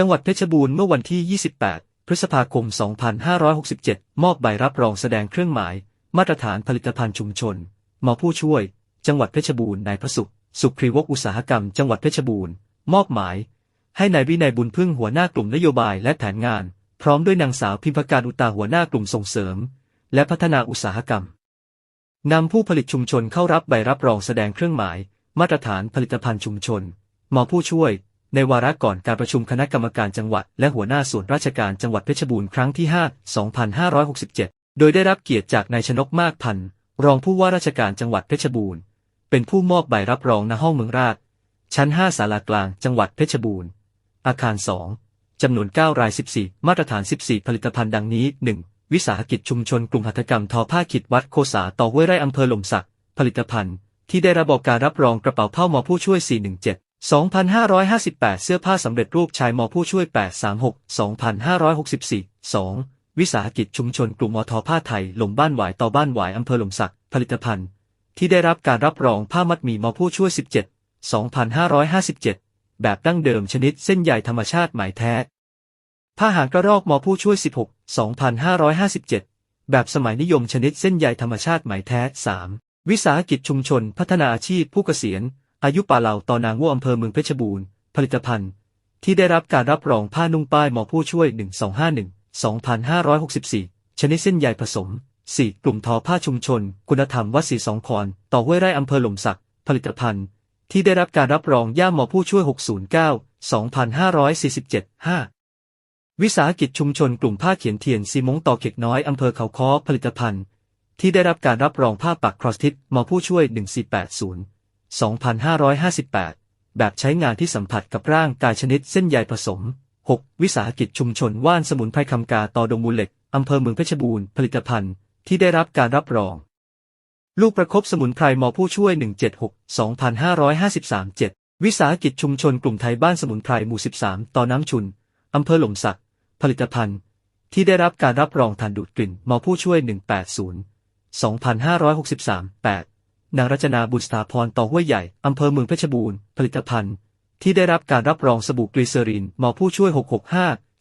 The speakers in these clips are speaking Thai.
จังหวัดเพชรบูรณ์เมื่อวันที่ 28 พฤษภาคม 2567 มอบใบรับรองแสดงเครื่องหมาย มาตรฐานผลิตภัณฑ์ชุมชนหมอผู้ช่วย จังหวัดเพชรบูรณ์นายพระสุข สุขรีวกอุตสาหกรรม จังหวัดเพชรบูรณ์ มอบหมาย ให้นายวินัยบุญพึ่งหัวหน้ากลุ่มนโยบายและแผนงาน พร้อมด้วยนางสาวพิมพการอุตาหัวหน้ากลุ่มส่งเสริม และพัฒนาอุตสาหกรรมนำผู้ผลิตชุมชนเข้ารับใบรับรองแสดงเครื่องหมาย มาตรฐานผลิตภัณฑ์ชุมชนหมอผู้ช่วย ในวาระก่อนการประชุมคณะกรรมการจังหวัด และหัวหน้าส่วนราชการจังหวัดเพชรบูรณ์ครั้งที่ 5 2567 โดยได้รับเกียรติจากนายชนกมากพันธ์รองผู้ว่าราชการจังหวัดเพชรบูรณ์ เป็นผู้มอบใบรับรองณห้องเมืองราช ชั้น 5 ศาลากลางจังหวัดเพชรบูรณ์ อาคาร 2 จำนวน 9 ราย 14 มาตรฐาน 14 ผลิตภัณฑ์ดังนี้ 1. วิสาหกิจชุมชนกลุ่มหัตถกรรมทอผ้าขิดวัดโคสาต่อห้วยไร่อำเภอหล่มสัก ผลิตภัณฑ์ ที่ได้รับการรับรองกระเป๋าเผ้ามอผู้ช่วย 417 2558 เสื้อผ้าสำเร็จรูปชายมอผู้ช่วย 836 2564 2. วิสาหกิจชุมชนกลุ่มมอทอผ้าไทยหล่มบ้านหวายต่อบ้านหวายอำเภอหล่มสัก ผลิตภัณฑ์ ที่ได้รับการรับรองผ้ามัดหมี่มอผู้ช่วย 17 2557 แบบดั้งเดิมชนิดเส้นใยธรรมชาติหมายแท้ ผ้าหางกระรอกมอผู้ช่วย 16 2557 แบบสมัยนิยมชนิดเส้นใยธรรมชาติหมายแท้ 3. วิสาหกิจชุมชนพัฒนาอาชีพผู้เกษียณ อายุป่าเหล่าตอนางวัวอำเภอเมืองเพชรบูรณ์ ผลิตภัณฑ์ ที่ได้รับการรับรองผ้านุ่งป้ายมอผู้ช่วย 1251 2564 ชนิดเส้นใยผสม 4. กลุ่มทอผ้าชุมชน คุณธรรมวัดศรีสองคอนต่อห้วยไร่อำเภอหล่มสัก ผลิตภัณฑ์ ที่ได้รับการรับรองย่ามหมอผู้ช่วย 609 2547 5 วิสาหกิจชุมชนกลุ่มผ้าเขียนเทียนซีมงต่อเข็กน้อยอำเภอเขาค้อผลิตภัณฑ์ ที่ได้รับการรับรองผ้าปักครอสทิศหมอผู้ช่วย 1480 2558 แบบใช้งานที่สัมผัสกับร่างกายชนิดเส้นใยผสม 6. วิสาหกิจชุมชนว่านสมุนไพรคำกาต่อดงมูลเหล็กอำเภอเมืองเพชรบูรณ์ผลิตภัณฑ์ที่ได้รับการรับรอง ลูกประคบสมุนไพรหมอผู้ช่วย 176 2553 7 วิสาหกิจชุมชนกลุ่มไทยบ้านสมุนไพรหมู่ 13 ต่อน้ำชุนอำเภอหล่มสัก ผลิตภัณฑ์ ที่ได้รับการรับรองทานดูดกลิ่นหมอผู้ช่วย 180 2563 8 นางรัชนาบุษตาพรต่อห้วยใหญ่ อำเภอเมืองเพชรบูรณ์ ผลิตภัณฑ์ ที่ได้รับการรับรองสบู่กลีเซอรินหมอผู้ช่วย 665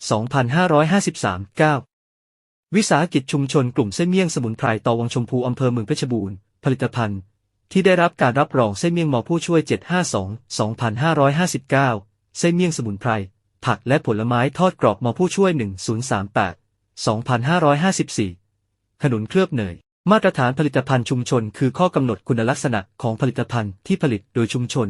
2553 9 วิสาหกิจชุมชนกลุ่มเส้นเมี่ยงสมุนไพรต่อวังชมพูอำเภอเมืองเพชรบูรณ์ ผลิตภัณฑ์ ที่ได้รับการรับรองเส้นเมี่ยงหมอผู้ช่วย 752 2559 เส้นเมี่ยงสมุนไพร ผักและผลไม้ทอดกรอบหมอผู้ช่วย 1038 2554 ขนุนเคลือบเนย มาตรฐานผลิตภัณฑ์ชุมชนคือข้อกำหนดคุณลักษณะของผลิตภัณฑ์ที่ผลิตโดยชุมชน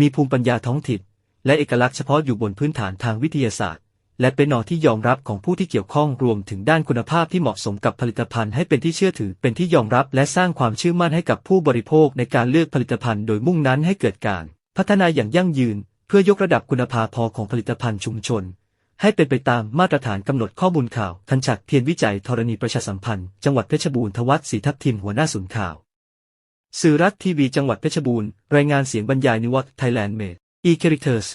มีภูมิปัญญาท้องถิ่นและเอกลักษณ์เฉพาะอยู่บนพื้นฐานทางวิทยาศาสตร์ และเป็นนอที่ยอมรับของผู้ที่เกี่ยวข้องรวมถึงด้านคุณภาพที่เหมาะสมกับผลิตภัณฑ์ให้เป็นที่เชื่อถือ เป็นที่ยอมรับและสร้างความเชื่อมั่นให้กับผู้บริโภคในการเลือกผลิตภัณฑ์โดยมุ่งนั้นให้เกิดการ พัฒนาอย่างยั่งยืน เพื่อยกระดับคุณภาพอของผลิตภัณฑ์ชุมชน ให้เป็นไปตามมาตรฐานกำหนดข้อมูลข่าวทันฉักเพียรวิจัยธรณีประชาสัมพันธ์จังหวัดเพชรบูรณ์ทวัฒศรีทัพทิมหัวหน้าศูนย์ข่าว สื่อรัฐทีวีจังหวัดเพชรบูรณ์รายงานเสียงบรรยายนิวัตไทยแลนด์เมดอีคาริทัส